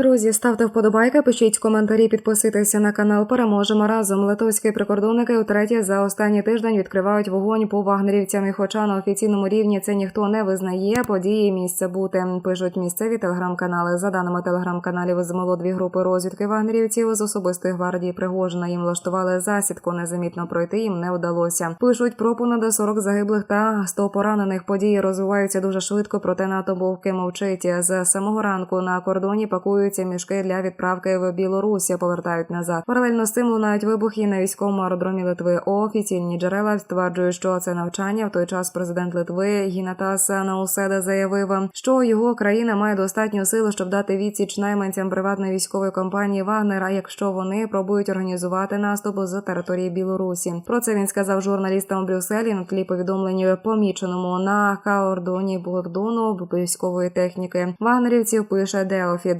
Друзі, ставте вподобайки, пишіть коментарі, підписуйтеся на канал. Переможемо разом. Литовські прикордонники втретє за останній тиждень відкривають вогонь по вагнерівцям. І хоча на офіційному рівні це ніхто не визнає, події місце бути. Пишуть місцеві телеграм-канали. За даними телеграм-каналів, змоло дві групи розвідки вагнерівців з особистої гвардії Пригожина. Їм влаштували засідку. Незамітно пройти їм не вдалося. Пишуть про понад 40 загиблих та 100 поранених. Події розвиваються дуже швидко. Проте НАТО вовки мовчить. З самого ранку на кордоні пакуються мішки для відправки в Білорусі. Повертають назад. Паралельно з цим лунають вибухи на військовому аеродромі Литви. Офіційні джерела стверджують, що це навчання. В той час президент Литви Гінатас Науседа заявив, що його країна має достатньо сили, щоб дати відсіч найманцям приватної військової компанії Вагнер. А якщо вони пробують організувати наступ з території Білорусі, про це він сказав журналістам у Брюсселі на тлі повідомлення поміченому на кордоні кордону військової техніки. Вагнерівців пише Деофі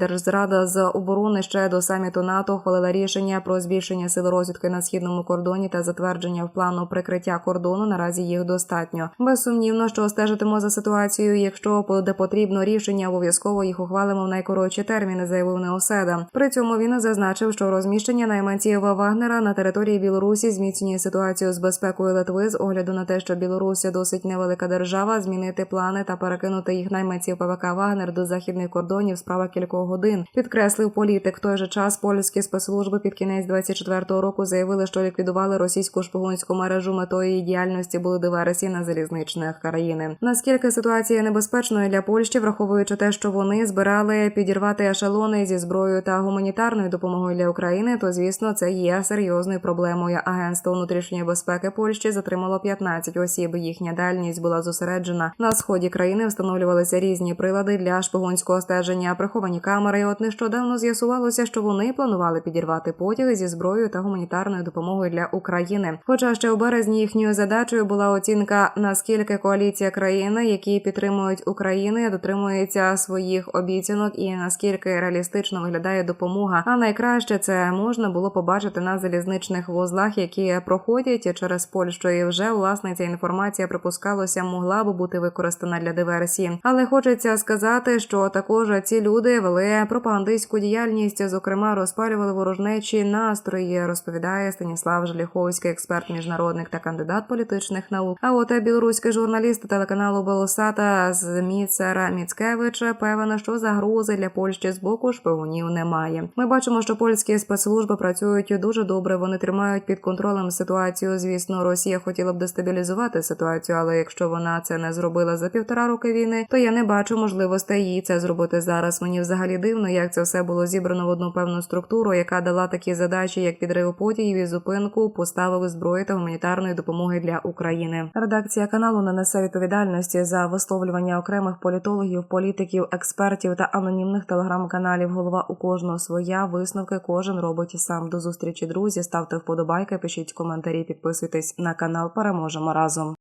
Держзрада з оборони ще до саміту НАТО ухвалила рішення про збільшення сил розвідки на східному кордоні та затвердження в плану прикриття кордону. Наразі їх достатньо. Безсумнівно, що стежитимо за ситуацією. Якщо буде потрібно рішення, обов'язково їх ухвалимо в найкоротші терміни, заявив Неоседа. При цьому він зазначив, що розміщення найманців Вагнера на території Білорусі зміцнює ситуацію з безпекою Литви з огляду на те, що Білорусі досить невелика держава, змінити плани та перекинути їх найманців ПВК Вагнер до західних кордонів справа кількох годин. Підкреслив політик. В той же час польські спецслужби під кінець 24-го року заявили, що ліквідували російську шпигунську мережу. Метою її діяльності були диверсії на залізничних країни. Наскільки ситуація небезпечною для Польщі, враховуючи те, що вони збирали підірвати ешелони зі зброєю та гуманітарною допомогою для України, то звісно це є серйозною проблемою. Агентство внутрішньої безпеки Польщі затримало 15 осіб. Їхня дальність була зосереджена на сході країни. Встановлювалися різні прилади для шпигунського стеження, приховані камери. От нещодавно з'ясувалося, що вони планували підірвати потяги зі зброєю та гуманітарною допомогою для України. Хоча ще у березні їхньою задачею була оцінка наскільки коаліція країн, які підтримують Україну, дотримується своїх обіцянок, і наскільки реалістично виглядає допомога. А найкраще це можна було побачити на залізничних вузлах, які проходять через Польщу. І вже власне ця інформація припускалося, могла би бути використана для диверсії. Але хочеться сказати, що також ці люди вели пропагандистську діяльність, зокрема розпалювали ворожнечі настрої, розповідає Станіслав Желіховський, експерт міжнародник та кандидат політичних наук. А от білоруський журналіст телеканалу Белосата Зміцера Міцкевич певен, що загрози для Польщі з боку шпигунів немає. Ми бачимо, що польські спецслужби працюють дуже добре. Вони тримають під контролем ситуацію. Звісно, Росія хотіла б дестабілізувати ситуацію, але якщо вона це не зробила за півтора роки війни, то я не бачу можливостей їй це зробити зараз. Мені взагалі дивно, як це все було зібрано в одну певну структуру, яка дала такі задачі, як підрив потягів і зупинку, поставили зброї та гуманітарної допомоги для України. Редакція каналу не несе відповідальності за висловлювання окремих політологів, політиків, експертів та анонімних телеграм-каналів. Голова у кожного своя висновки кожен робить сам. До зустрічі, друзі. Ставте вподобайки, пишіть коментарі, підписуйтесь на канал. Переможемо разом.